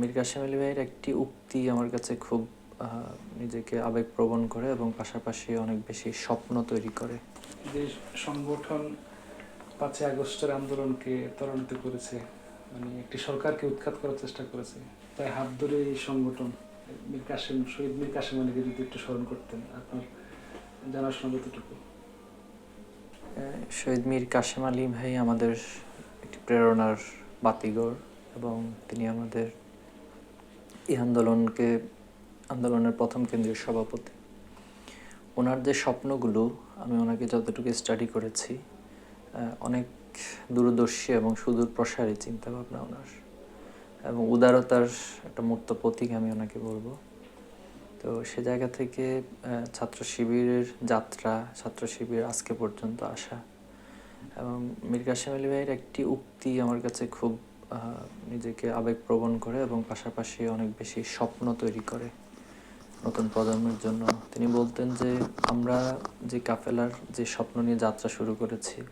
মীর কাসেম আলী ভাইয়ের একটি উক্তি আমার কাছে খুব নিজেকে আবেগপ্রবণ করে এবং পাশাপাশি অনেক বেশি স্বপ্ন তৈরি করে। যে সংগঠন পাঁচই আগস্টের আন্দোলনকে ত্বরান্বিত করেছে মানে একটি সরকারকে উৎখাত করার চেষ্টা করেছে তাই হাত ধরে এই সংগঠন মীর কাসেম শহীদ মীর কাসেম আলীকে যদি একটু স্মরণ করতেন আপনার জানাশোনা যতটুকু শহীদ মীর কাসেম আলী ভাই আমাদের একটি প্রেরণার বাতিঘর এবং তিনি আমাদের এই আন্দোলনকে, আন্দোলনের প্রথম কেন্দ্রীয় সভাপতি। ওনার যে স্বপ্নগুলো, আমি ওনাকে যতটুকু স্টাডি করেছি অনেক দূরদর্শী এবং সুদূর প্রসারী চিন্তাভাবনা ওনার। এবং উদারতার একটা মূর্ত প্রতীক আমি ওনাকে বলব। তো সে জায়গা থেকে ছাত্র শিবিরের যাত্রা, ছাত্র শিবির আজকে পর্যন্ত আসা। এবং মীর কাসেম আলী ভাইয়ের একটি উক্তি আমার কাছে খুব নিজেকে আবেগপ্রবণ করে এবং পাশাপাশি অনেক বেশি স্বপ্ন তৈরি করে নতুন প্রজন্মের জন্য। তিনি বলতেন যে, আমরা যে কাফেলার যে স্বপ্ন নিয়ে যাত্রা শুরু করেছি,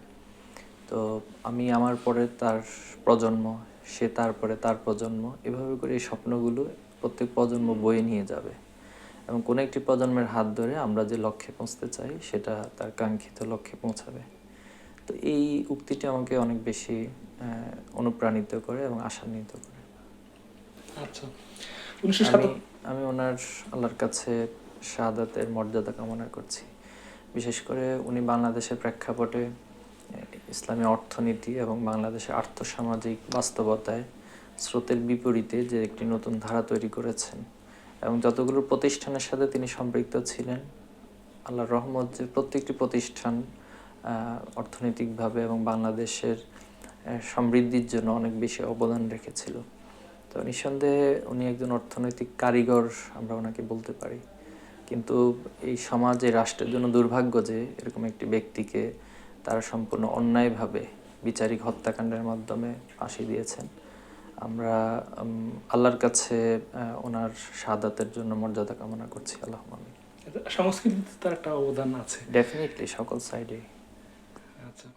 তো আমি আমার পরে তার প্রজন্ম, সে তারপরে তার প্রজন্ম, এভাবে করে এই স্বপ্নগুলো প্রত্যেক প্রজন্ম বয়ে নিয়ে যাবে। এবং কোনো একটি প্রজন্মের হাত ধরে আমরা যে লক্ষ্যে পৌঁছতে চাই, সেটা তার কাঙ্ক্ষিত লক্ষ্যে পৌঁছাবে। তো এই উক্তিটি আমাকে অনেক বেশি অনুপ্রাণিত করে এবং আশান্বিত করে। আচ্ছা। আমি আমি ওনার আল্লাহর কাছে শাহাদাতের মর্যাদা কামনা করছি। বিশেষ করে উনি বাংলাদেশের প্রেক্ষাপটে ইসলামী অর্থনীতি এবং বাংলাদেশের আর্থসামাজিক বাস্তবতায় স্রোতের বিপরীতে যে একটি নতুন ধারা তৈরি করেছেন এবং যতগুলো প্রতিষ্ঠানের সাথে তিনি সম্পৃক্ত ছিলেন আল্লাহর রহমত যে প্রত্যেকটি প্রতিষ্ঠান অর্থনৈতিকভাবে এবং বাংলাদেশের সমৃদ্ধির জন্য অনেক বেশি অবদান রেখেছিল। তো নিঃসন্দেহে উনি একজন অর্থনৈতিক কারিগর আমরা ওনাকে বলতে পারি। কিন্তু এই সমাজে রাষ্ট্রের জন্য দুর্ভাগ্য যে এরকম একটি ব্যক্তিকে তারা সম্পূর্ণ অন্যায়ভাবে বিচারিক হত্যাকাণ্ডের মাধ্যমে ফাঁসি দিয়েছেন। আমরা আল্লাহর কাছে ওনার শাহাদাতের জন্য মর্যাদা কামনা করছি। আল্লাহ সংস্কৃতিতে তার একটা অবদান আছে। ডেফিনেটলি সকল সাইডে maggioranza